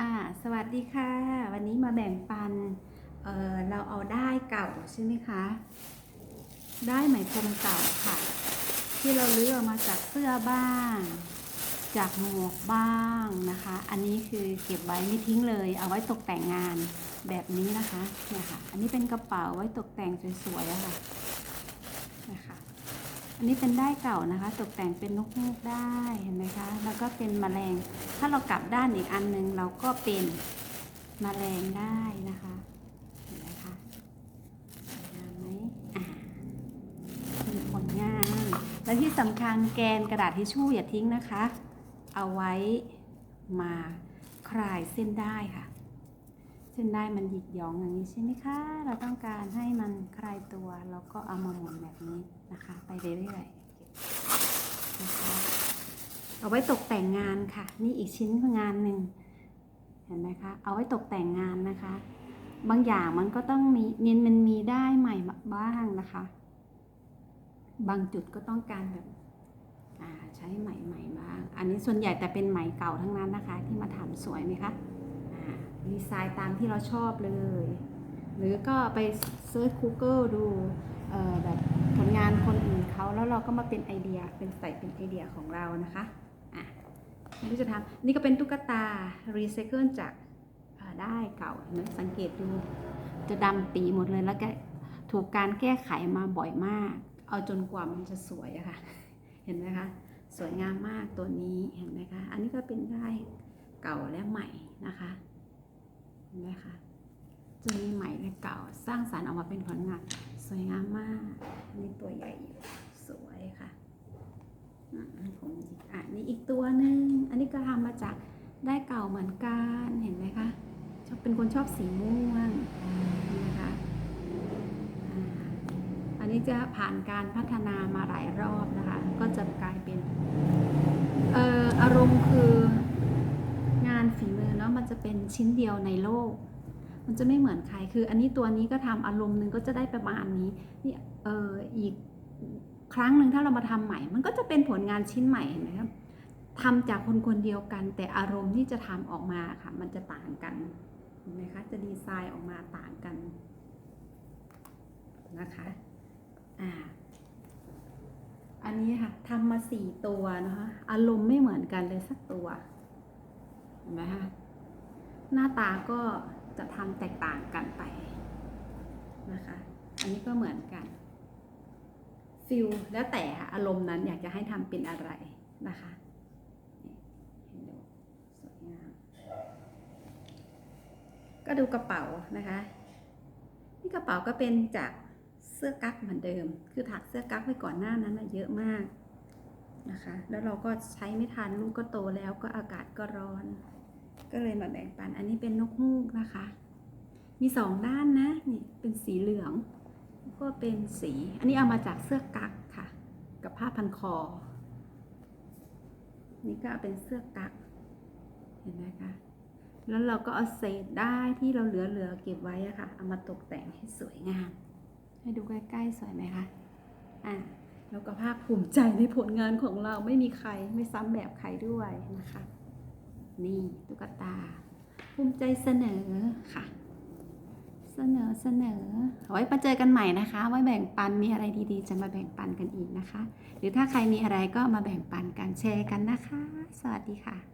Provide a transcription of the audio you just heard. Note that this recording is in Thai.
อ่าสวัสดีค่ะ วันนี้มาแบ่งปันเออเราเอาได้เก่าใช่ไหมคะได้ไหมพรมเก่าค่ะ ที่เราเลือกมาจากเสื้อบ้าง จากหมวกบ้างนะคะ อันนี้คือเก็บไว้ไม่ทิ้งเลย เอาไว้ตกแต่งงานแบบนี้นะคะเนี่ยค่ะ อันนี้เป็นกระเป๋าไว้ตกแต่งสวยๆอะค่ะนะคะ อันนี้เป็นได้เก่านะคะ ตกแต่งเป็นนกฮูกได้เห็นไหมคะ แล้วก็เป็นแมลง ถ้าเรากลับด้านอีกอันหนึ่งเราก็เป็นแมลงได้นะคะเห็นไหมคะสวยงามไหมอ่ามีผลงาน และที่สำคัญแกนกระดาษทิชชู่อย่าทิ้งนะคะ เอาไว้มาคลายเส้นได้ค่ะ เส้นได้มันหยิกหยองอย่างนี้ใช่ไหมคะ เราต้องการให้มันคลายตัวแล้วก็เอามาหมุนแบบนี้นะคะ ไปเรื่อยๆนะคะเอาไว้ตกแต่งงานค่ะ นี่อีกชิ้นงานหนึ่งเห็นไหมคะ เอาไว้ตกแต่งงานนะคะ บางอย่างมันก็ต้องมีเนียนมันมีได้ใหม่บ้างนะคะ บางจุดก็ต้องการแบบใช้ไหมใหม่บ้าง อันนี้ส่วนใหญ่แต่เป็นไหมเก่าทั้งนั้นนะคะ ที่มาทำสวยไหมคะ ดีไซน์ตามที่เราชอบเลย หรือก็ไปเซิร์ช Google ดูแบบผลงานคนอื่นเขาแล้วเราก็มาเป็นไอเดียเป็นใส่เป็นไอเดียของเรานะคะอะไม่จะทำนี่ก็เป็นตุ๊กตารีไซเคิลจากได้เก่าเห็นไหมสังเกตดูจะดำปีหมดเลยแล้วก็ถูกการแก้ไขมาบ่อยมาก เอาจนกว่ามันจะสวยอะค่ะ เห็นไหมคะ สวยงามมากตัวนี้เห็นไหมคะ อันนี้ก็เป็นได้เก่าและใหม่นะคะ นไหมคะจะมีใหม่และเก่าสร้างสรรค์ออกมาเป็นผลงานสวยงามมากในตัวใหญ่สวยค่ะอืมผมอะนี่อีกตัวหนึ่งอันนี้ก็ทำมาจากได้เก่าเหมือนกันเห็นไหมคะชอบเป็นคนชอบสีม่วงนะคะอันนี้จะผ่านการพัฒนามาหลายรอบนะคะ ก็จะกลายเป็นเอ่ออารมณ์คือ เป็นชิ้นเดียวในโลก มันจะไม่เหมือนใคร คืออันนี้ตัวนี้ก็ทำอารมณ์หนึ่งก็จะได้ประมาณนี้นี่เอออีกครั้งหนึ่งถ้าเรามาทำใหม่ มันก็จะเป็นผลงานชิ้นใหม่เห็นไหมครับทำจากคนคนเดียวกัน แต่อารมณ์ที่จะทำออกมาค่ะ มันจะต่างกันเห็นไหมคะจะดีไซน์ออกมาต่างกันนะคะอ่าอันนี้ค่ะทำมาสี่ตัวนะคะอารมณ์ไม่เหมือนกันเลยสักตัวเห็นไหมคะ หน้าตาก็จะทำแตกต่างกันไปนะคะ อันนี้ก็เหมือนกันฟิลแล้วแต่อารมณ์นั้นอยากจะให้ทำเป็นอะไรนะคะเห็นดูสวยงามก็ดูกระเป๋านะคะนี่กระเป๋าก็เป็นจากเสื้อกั๊กเหมือนเดิม คือถักเสื้อกั๊กไว้ก่อนหน้านั้นนะเยอะมากนะคะ แล้วเราก็ใช้ไม่ทันลูกก็โตแล้วก็อากาศก็ร้อน ก็เลยมาแบ่งปัน อันนี้เป็นนกฮูกนะคะ มีสองด้านนะนี่เป็นสีเหลือง ก็เป็นสี อันนี้เอามาจากเสื้อกั๊กค่ะ กับผ้าพันคอ นี่ก็เป็นเสื้อกั๊กเห็นไหมคะแล้วเราก็เอาเศษได้ที่เราเหลือๆเก็บไว้อะค่ะ เอามาตกแต่งให้สวยงาม ให้ดูใกล้ๆสวยไหมคะ อะแล้วก็ภาคภูมิใจในผลงานของเราไม่มีใครไม่ซ้ำแบบใครด้วยนะคะ นี่ตุ๊กตา ภูมิใจเสนอค่ะ เสนอเสนอเอาไว้มาเจอกันใหม่นะคะ ไว้แบ่งปันมีอะไรดีๆ จะมาแบ่งปันกันอีกนะคะ หรือถ้าใครมีอะไรก็มาแบ่งปันกันแชร์กันนะคะ สวัสดีค่ะ